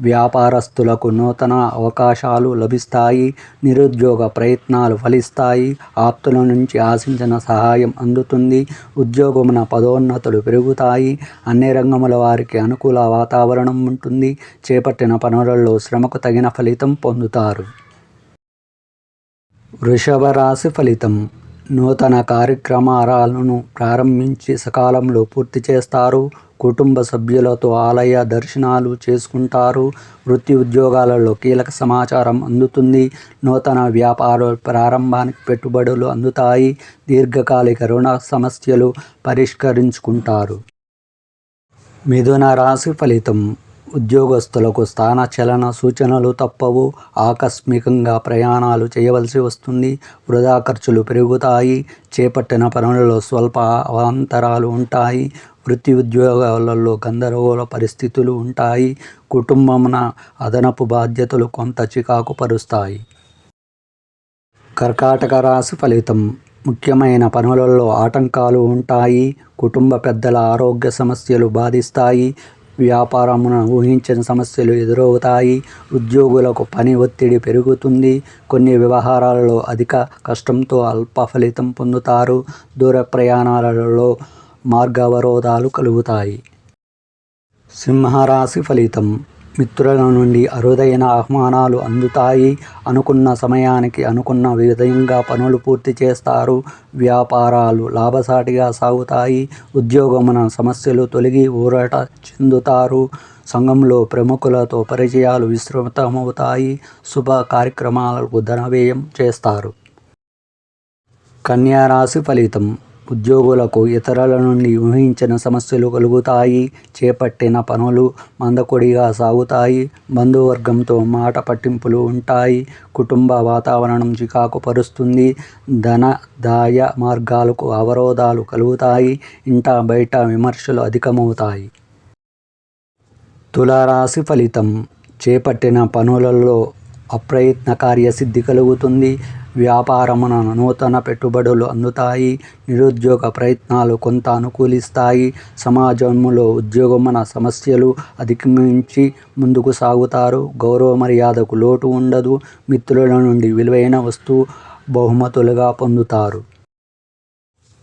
వ్యాపారస్తులకు నూతన అవకాశాలు లభిస్తాయి నిరుద్యోగ ప్రయత్నాలు ఫలిస్తాయి ఆప్తుల నుంచి ఆశించిన సహాయం అందుతుంది ఉద్యోగమున పదోన్నతులు పెరుగుతాయి అన్ని రంగముల వారికి అనుకూల వాతావరణం ఉంటుంది చేపట్టిన పనులలో శ్రమకు తగిన ఫలితం పొందుతారు. వృషభ రాశి ఫలితం. నూతన కార్యక్రమాలను ప్రారంభించి సకాలంలో పూర్తి చేస్తారు. కుటుంబ సభ్యులతో ఆలయ దర్శనాలు చేసుకుంటారు. వృత్తి ఉద్యోగాలలో కీలక సమాచారం అందుతుంది. నూతన వ్యాపార ప్రారంభానికి పెట్టుబడులు అందుతాయి. దీర్ఘకాలిక రుణ సమస్యలు పరిష్కరించుకుంటారు. మిథున రాశి ఫలితం. ఉద్యోగస్తులకు స్థానచలన సూచనలు తప్పవు. ఆకస్మికంగా ప్రయాణాలు చేయవలసి వస్తుంది. వృధా ఖర్చులు పెరుగుతాయి. చేపట్టిన పనులలో స్వల్ప అవాంతరాలు ఉంటాయి. వృత్తి ఉద్యోగాలలో గందరగోళ పరిస్థితులు ఉంటాయి. కుటుంబమున అదనపు బాధ్యతలు కొంత చికాకు పరుస్తాయి కర్కాటక రాశి ఫలితం. ముఖ్యమైన పనులలో ఆటంకాలు ఉంటాయి. కుటుంబ పెద్దల ఆరోగ్య సమస్యలు బాధిస్తాయి. వ్యాపారమున ఊహించిన సమస్యలు ఎదురవుతాయి. ఉద్యోగులకు పని ఒత్తిడి పెరుగుతుంది. కొన్ని వ్యవహారాలలో అధిక కష్టంతో అల్ప ఫలితం పొందుతారు. దూర ప్రయాణాలలో మార్గావరోధాలు కలుగుతాయి. సింహరాశి ఫలితం. మిత్రుల నుండి అరుదైన ఆహ్వానాలు అందుతాయి. అనుకున్న సమయానికి అనుకున్న విధంగా పనులు పూర్తి చేస్తారు. వ్యాపారాలు లాభసాటిగా సాగుతాయి. ఉద్యోగమున సమస్యలు తొలగి ఊరట చెందుతారు. సంఘంలో ప్రముఖులతో పరిచయాలు విస్తృతమవుతాయి. శుభ కార్యక్రమాలకు ధనవ్యయం చేస్తారు. కన్యారాశి ఫలితం. ఉద్యోగులకు ఇతరుల నుండి ఊహించిన సమస్యలు కలుగుతాయి. చేపట్టిన పనులు మందకొడిగా సాగుతాయి. బంధువర్గంతో మాట పట్టింపులు ఉంటాయి. కుటుంబ వాతావరణం చికాకు పరుస్తుంది. ధనదాయ మార్గాలకు అవరోధాలు కలుగుతాయి. ఇంట బయట విమర్శలు అధికమవుతాయి. తులారాశి ఫలితం. చేపట్టిన పనులలో అప్రయత్న కార్యసిద్ధి కలుగుతుంది. వ్యాపారమున నూతన పెట్టుబడులు అందుతాయి. నిరుద్యోగ ప్రయత్నాలు కొంత అనుకూలిస్తాయి. సమాజంలో ఉద్యోగమున సమస్యలు అధిగమించి ముందుకు సాగుతారు. గౌరవ మర్యాదకు లోటు ఉండదు. మిత్రుల నుండి విలువైన వస్తువు బహుమతులుగా పొందుతారు.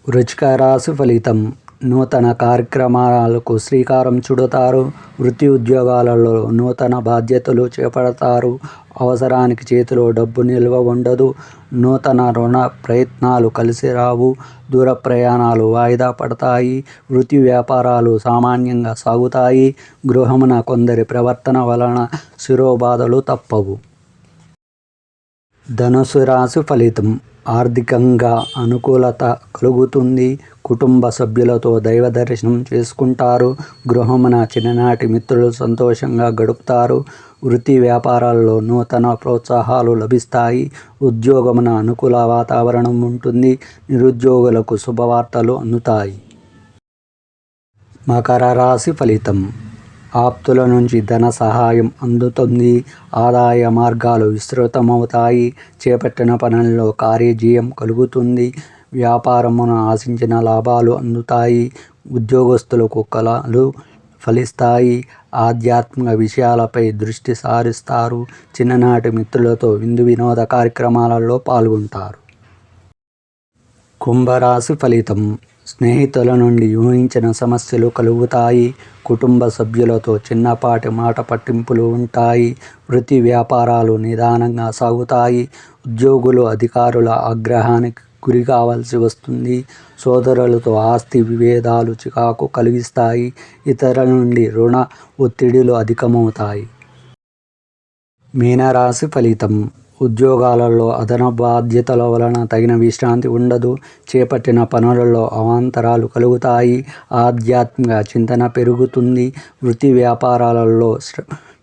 వృచిక రాశి ఫలితం. నూతన కార్యక్రమాలకు శ్రీకారం చుడతారు. వృత్తి ఉద్యోగాలలో నూతన బాధ్యతలు చేపడతారు. అవసరానికి చేతిలో డబ్బు నిల్వ ఉండదు. నూతన రుణ ప్రయత్నాలు కలిసి రావు. దూర ప్రయాణాలు వాయిదా పడతాయి. వృత్తి వ్యాపారాలు సామాన్యంగా సాగుతాయి. గృహమున కొందరి ప్రవర్తన వలన శిరోబాధలు తప్పవు. ధనుసు రాశి ఫలితం. ఆర్థికంగా అనుకూలత కలుగుతుంది. కుటుంబ సభ్యులతో దైవ దర్శనం చేసుకుంటారు. గృహమున చిన్ననాటి మిత్రులు సంతోషంగా గడుపుతారు. వృత్తి వ్యాపారాల్లో నూతన ప్రోత్సాహాలు లభిస్తాయి. ఉద్యోగమున అనుకూల వాతావరణం ఉంటుంది. నిరుద్యోగులకు శుభవార్తలు అందుతాయి. మకర రాశి ఫలితం. ఆప్తుల నుంచి ధన సహాయం అందుతుంది. ఆదాయ మార్గాలు విస్తృతమవుతాయి. చేపట్టిన పనుల్లో కార్యజీయం కలుగుతుంది. వ్యాపారమున ఆశించిన లాభాలు అందుతాయి. ఉద్యోగస్తులకు కళలు ఫలిస్తాయి. ఆధ్యాత్మిక విషయాలపై దృష్టి సారిస్తారు. చిన్ననాటి మిత్రులతో విందు వినోద కార్యక్రమాలలో పాల్గొంటారు. కుంభరాశి ఫలితం. స్నేహితుల నుండి ఊహించిన సమస్యలు కలుగుతాయి. కుటుంబ సభ్యులతో చిన్నపాటి మాట పట్టింపులు ఉంటాయి. వృత్తి వ్యాపారాలు నిదానంగా సాగుతాయి. ఉద్యోగులు అధికారుల ఆగ్రహానికి గురి కావాల్సి వస్తుంది. సోదరులతో ఆస్తి విభేదాలు చికాకు కలిగిస్తాయి. ఇతరుల నుండి రుణ ఒత్తిడిలు అధికమవుతాయి. మీనరాశి ఫలితం. ఉద్యోగాలలో అదన బాధ్యతల వలన తగిన విశ్రాంతి ఉండదు. చేపట్టిన పనులలో అవాంతరాలు కలుగుతాయి. ఆధ్యాత్మిక చింతన పెరుగుతుంది. వృత్తి వ్యాపారాలలో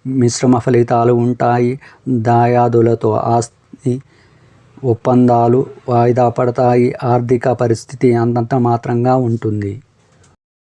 మిశ్రమ ఫలితాలు ఉంటాయి. దాయాదులతో ఆస్తి ఒప్పందాలు వాయిదా పడతాయి. ఆర్థిక పరిస్థితి అంతంత మాత్రంగా ఉంటుంది.